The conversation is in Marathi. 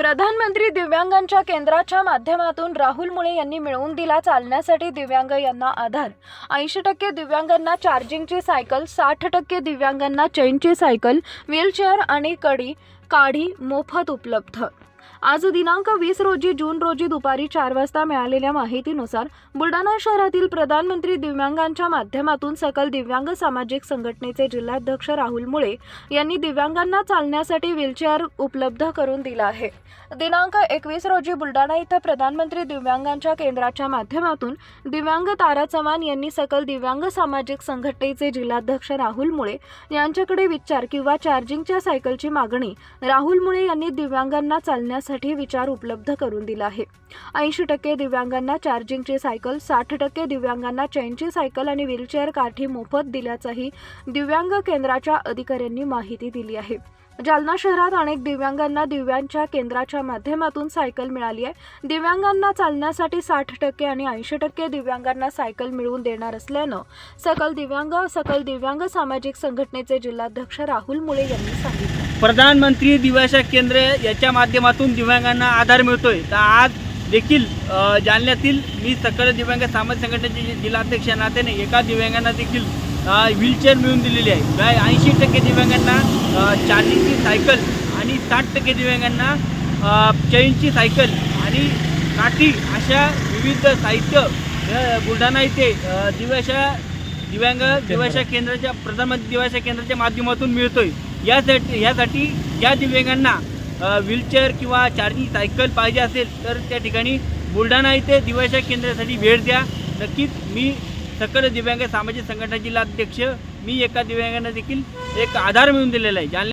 प्रधानमंत्री दिव्यांगांच्या केंद्राच्या माध्यमातून राहुल मुळे यांनी मिळवून दिला चालण्यासाठी दिव्यांग यांना आधार. ऐंशी टक्के दिव्यांगांना चार्जिंगची सायकल साठ टक्के दिव्यांगांना चेनची सायकल व्हीलचेअर आणि कडी काढी मोफत उपलब्ध. आज दिनांक वीस रोजी जून रोजी दुपारी चार वाजता मिळालेल्या माहितीनुसार बुलढाणा शहरातील प्रधानमंत्री दिव्यांगांच्या माध्यमातून सकल दिव्यांग सामाजिक संघटनेचे जिल्हाध्यक्ष राहुल मुळे यांनी दिव्यांगांना चालण्यासाठी व्हीलचेअर उपलब्ध करून दिला आहे. दिनांक एकवीस रोजी बुलढाणा इथं प्रधानमंत्री दिव्यांगांच्या केंद्राच्या माध्यमातून दिव्यांग तारा चव्हाण यांनी सकल दिव्यांग सामाजिक संघटनेचे जिल्हाध्यक्ष राहुल मुळे यांच्याकडे विचार किंवा चार्जिंगच्या सायकलची मागणी राहुल मुळे यांनी दिव्यांगांना चालण्यासाठी विचार उपलब्ध करून दिला आहे. ऐंशी टक्के दिव्यांगांना चार्जिंगची सायकल साठ टक्के दिव्यांगांना चैनची सायकल आणि व्हीलचेअर काठी मोफत दिल्याचंही दिव्यांग केंद्राच्या अधिकाऱ्यांनी माहिती दिली आहे. जालना शहरात अनेक दिव्यांगांना दिव्यांच्या केंद्राच्या माध्यमातून सायकल मिळाली आहे. दिव्यांगांना चालण्यासाठी साठ टक्के आणि ऐंशी टक्के दिव्यांगांना सायकल मिळवून देणार असल्यानं सकल दिव्यांग सकल दिव्यांग सामाजिक संघटनेचे जिल्हाध्यक्ष राहुल मुळे यांनी सांगितलं. प्रधानमंत्री दिव्याशा केंद्र याच्या माध्यमातून दिव्यांगांना आधार मिळतोय. तर आज देखील जालन्यातील मी सकल दिव्यांग सामाजिक संघटनेचे जिल्हाध्यक्ष या नात्याने एका दिव्यांगांना देखील व्हीलचेअर मिळवून दिलेली आहे. ऐंशी टक्के दिव्यांगांना चार्जिंगची सायकल आणि साठ टक्के दिव्यांगांना चैनची सायकल आणि काठी अशा विविध साहित्य बुलढाणा इथे अ, दिव्याशा दिव्यांग दिव्याशा केंद्राच्या प्रधानमंत्री दिव्याशा केंद्राच्या माध्यमातून मिळतोय. यासाठी यासाठी या दिव्यांगांना व्हीलचेअर किंवा चार्जिंग सायकल पाहिजे असेल तर त्या ठिकाणी बुलढाणा इथे दिव्याच्या केंद्रासाठी भेट द्या. नक्कीच मी सकल दिव्यांग सामाजिक संघटना जिल्हाध्यक्ष मी एका दिव्यांगांना देखील एक आधार मिळवून दिलेला आहे. जालन्या